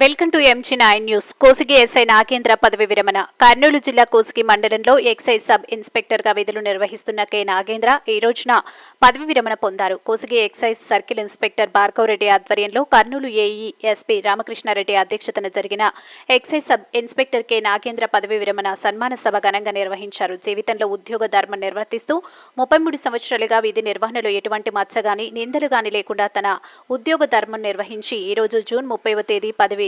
Welcome to MG nine news Kosigi SI Nagendra పదవి విరమణ. కర్నూలు జిల్లా కోసిగి మండలంలో ఎక్సైజ్ సబ్ ఇన్స్పెక్టర్గా విధులు నిర్వహిస్తున్న కె నాగేంద్ర ఈ రోజున పదవి విరమణ పొందారు. Kosigi excise circle inspector Bhargava Reddy ఆధ్వర్యంలో కర్నూలు ఏఈ ఎస్పీ రామకృష్ణారెడ్డి అధ్యక్షతన జరిగిన excise sub inspector K Nagendra పదవి విరమణ సన్మాన సభ ఘనంగా నిర్వహించారు. జీవితంలో ఉద్యోగ ధర్మం నిర్వర్తిస్తూ ముప్పై మూడు సంవత్సరాలుగా విధి నిర్వహణలో ఎటువంటి మచ్చగాని నిందలు గాని లేకుండా తన ఉద్యోగ ధర్మం నిర్వహించి ఈ రోజు జూన్ ముప్పైవ తేదీ పదవి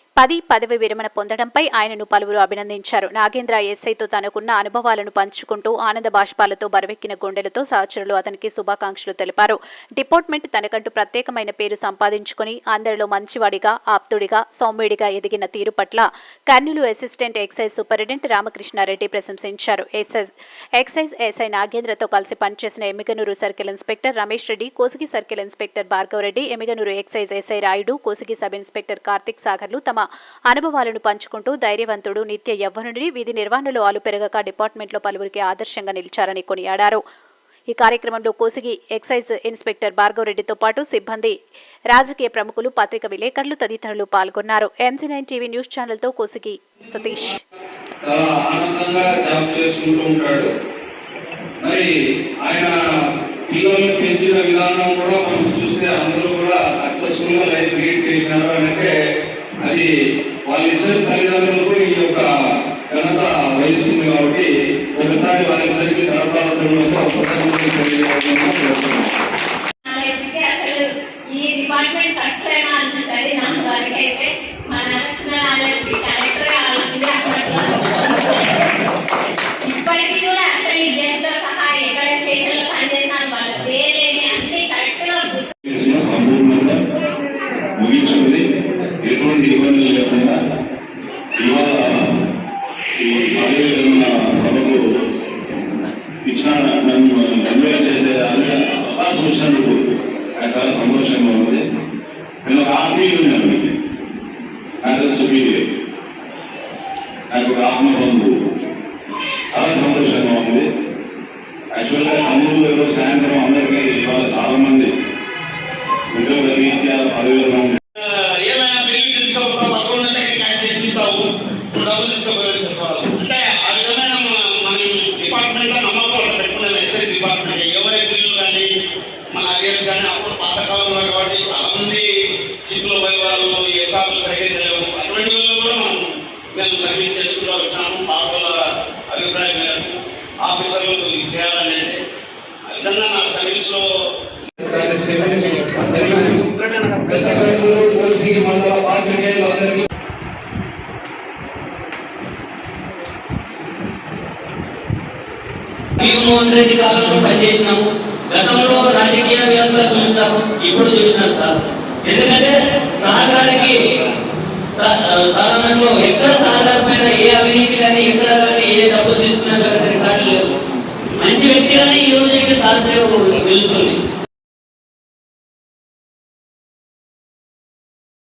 పది పదవి విరమణ పొందడంపై ఆయనను పలువురు అభినందించారు. నాగేంద్ర ఎస్ఐతో తనకున్న అనుభవాలను పంచుకుంటూ ఆనంద బాష్పాలతో బరవెక్కిన గుండెలతో సహచరులు అతనికి శుభాకాంక్షలు తెలిపారు. డిపార్ట్మెంట్ తనకంటూ ప్రత్యేకమైన పేరు సంపాదించుకుని అందరిలో మంచివాడిగా ఆప్తుడిగా సౌమ్యుడిగా ఎదిగిన తీరు పట్ల Kurnool assistant excise superintendent Ramakrishna Reddy ప్రశంసించారు. ఎక్సైజ్ ఎక్సైజ్ ఎస్ఐ నాగేంద్రతో కలిసి పనిచేసిన Emmiganur circle inspector Ramesh Reddy Kosigi circle inspector Bhargava Reddy Emmiganur excise SI Rayudu Kosigi sub inspector Karthik సాగర్లు తమ అనుభవాలను పంచుకుంటూ ధైర్యవంతుడు నిత్య యవ్వనుడి విధి నిర్వహణలో అలు పెరగక డిపార్ట్మెంట్లో పలువురికి ఆదర్శంగా నిలిచారని కొనియాడారు. ఈ కార్యక్రమంలో కోసిగి ఎక్సైజ్ ఇన్స్పెక్టర్ భార్గవరెడ్డితో పాటు సిబ్బంది రాజకీయ ప్రముఖులు పత్రిక విలేకరులు తదితరులు పాల్గొన్నారు. ఎంజీ నైన్ టీవీ న్యూస్ ఛానల్తో కోసిగి సతీష్. మరి ఆయన పిల్లల్ని పెంచిన విధానం కూడా మనం చూస్తే అందరూ కూడా సక్సెస్ఫుల్గా లైఫ్ లీడ్ చేసినారు అంటే అది వాళ్ళిద్దరి తల్లిదండ్రులకు ఈ యొక్క ఘనత వహిస్తుంది కాబట్టి ఒకసారి వాళ్ళిద్దరికి ఘనతాలతో తెలియజేస్తున్నాను ఇచ్చిన. నన్ను ఎన్వైర్ చేసే అవకాశం ఇచ్చినందుకు నాకు చాలా సంతోషంగా ఉంది. నేను ఒక ఆత్మీయులు ఉన్నాను నాకు సుపీరియర్ నాకు ఒక ఆత్మబంధువు. చాలా సంతోషంగా ఉంది. యాక్చువల్గా కర్నూలులో సాయంత్రం అందరికీ ఇవాళ చాలా మంది ఉద్యోగ రీత్యా పదవిలో ఏమైనా బిల్లు తీసుకోకపోతే పదకొండు గంటలకి క్యాష్ తెచ్చిస్తావు. డబ్బులు తీసుకోపోయి చెప్పాలి అంటే ఆ విధమైన మన మన డిపార్ట్మెంట్లో నమ్మకం పెట్టుకున్నాం ఎక్సైజ్ డిపార్ట్మెంట్ ఎవరి బిల్లు కానీ మన అరియర్స్ కానీ అప్పుడు పాతకాలంలో కాబట్టి చాలా మంది ఏ సార్లు సరిగ్గా లేవు అటువంటి వాళ్ళు కూడా మనం మేము సర్వీస్ చేసుకుంటూ వచ్చాము పాపల అభిప్రాయం మేరకు ఆఫీసర్లు చేయాలని అంటే ఆ విధంగా నా జగన్మోహన్ రెడ్డి కాలంలో పనిచేసినాము. ఇప్పుడు చూసినాం సార్. ఎందుకంటే సహకారికి సాధారణంలో ఎక్కడ సహకారం పైన ఏ అవినీతి కానీ ఎక్కడ కానీ ఏ డబ్బులు తీసుకున్నా కానీ రికార్డు లేదు. మంచి వ్యక్తి కానీ ఈ రోజుకి సాధ్యం తెలుస్తుంది